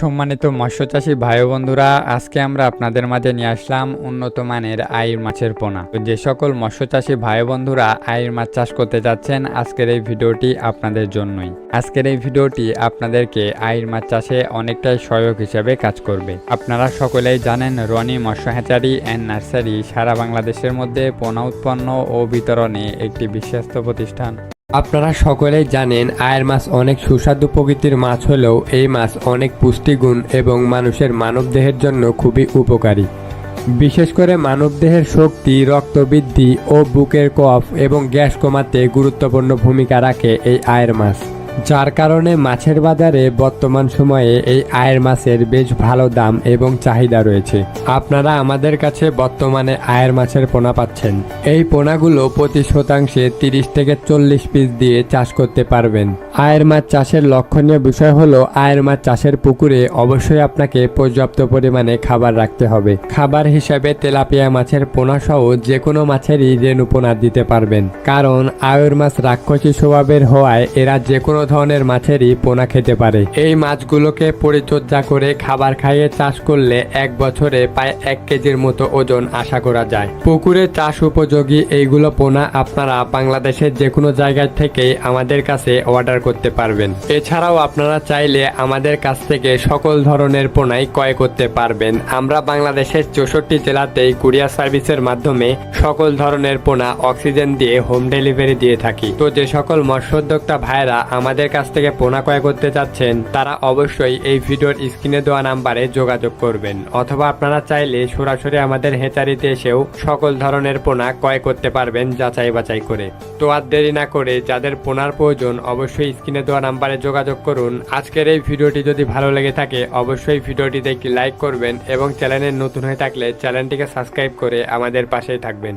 সম্মানিত মৎস্য চাষী ভাই বন্ধুরা, আজকে আমরা আপনাদের মাঝে নিয়ে আসলাম উন্নত মানের আইর মাছের পোনা। যে সকল মৎস্য চাষী ভাই বন্ধুরা আইর মাছ চাষ করতে যাচ্ছেন, আজকের এই ভিডিওটি আপনাদের জন্যই। আজকের এই ভিডিওটি আপনাদেরকে আইর মাছ চাষে অনেকটাই সহায়ক হিসেবে কাজ করবে। আপনারা সকলেই জানেন, রনি মৎস্য হ্যাচারি অ্যান্ড নার্সারি সারা বাংলাদেশের মধ্যে পোনা উৎপন্ন ও বিতরণে একটি বিশ্বস্ত প্রতিষ্ঠান। আপনারা সকলেই জানেন আয়ের মাছ অনেক সুস্বাদু প্রকৃতির মাছ হলেও এই মাছ অনেক পুষ্টিগুণ এবং মানুষের মানবদেহের জন্য খুবই উপকারী। বিশেষ করে মানবদেহের শক্তি, রক্তবৃদ্ধি ও বুকের কফ এবং গ্যাস কমাতে গুরুত্বপূর্ণ ভূমিকা রাখে এই আয়ের মাছ। যার কারণে মাছের বাজারে বর্তমান সময়ে এই আয়ের মাছের বেশ ভালো দাম এবং চাহিদা রয়েছে। আপনারা আমাদের কাছে বর্তমানে আয়ের মাছের পোনা পাচ্ছেন। এই পোনাগুলো প্রতি শতাংশে তিরিশ থেকে চল্লিশ পিস দিয়ে চাষ করতে পারবেন। আয়ের মাছ চাষের লক্ষণীয় বিষয় হলো, আয়ের মাছ চাষের পুকুরে অবশ্যই আপনাকে পর্যাপ্ত পরিমাণে খাবার রাখতে হবে। খাবার হিসাবে তেলাপিয়া মাছের পোনা সহ যে কোনো মাছেরই রেণু পোনা দিতে পারবেন। কারণ আয়ের মাছ রাক্ষসী স্বভাবের হওয়ায় এরা যে কোনো ধরনের মাছেরই পোনা খেতে পারে। এই মাছগুলোকে পরিচর্যা করে খাবার খাইয়ে চাষ করলে এক বছরে প্রায় এক কেজির মতো ওজন আশা করা যায়। পুকুরে চাষ উপযোগী এইগুলো পোনা আপনারা বাংলাদেশের যে কোনো জায়গা থেকে আমাদের কাছে অর্ডার করতে পারবেন। এছাড়াও আপনারা চাইলে আমাদের কাছ থেকে সকল ধরনের পোনাই ক্রয় করতে পারবেন। আমরা বাংলাদেশের চৌষট্টি জেলাতেই কুরিয়ার সার্ভিসের মাধ্যমে সকল ধরনের পোনা অক্সিজেন দিয়ে হোম ডেলিভারি দিয়ে থাকি। তো যে সকল মৎস্যোদ্যোক্তা ভাইরা আমাদের কাছ থেকে পোনা ক্রয় করতে চাচ্ছেন, তারা অবশ্যই এই ভিডিওর স্ক্রিনে দেওয়া নাম্বারে যোগাযোগ করবেন। অথবা আপনারা চাইলে সরাসরি আমাদের হেচারিতে এসেও সকল ধরনের পোনা ক্রয় করতে পারবেন যাচাই বাছাই করে। তো আর দেরি না করে যাদের পোনার প্রয়োজন, অবশ্যই স্ক্রিনে দেওয়া নাম্বারে যোগাযোগ করুন। আজকের এই ভিডিওটি যদি ভালো লেগে থাকে, অবশ্যই ভিডিওটিতে একটি লাইক করবেন এবং চ্যানেলে নতুন হয়ে থাকলে চ্যানেলটিকে সাবস্ক্রাইব করে আমাদের পাশেই থাকবেন।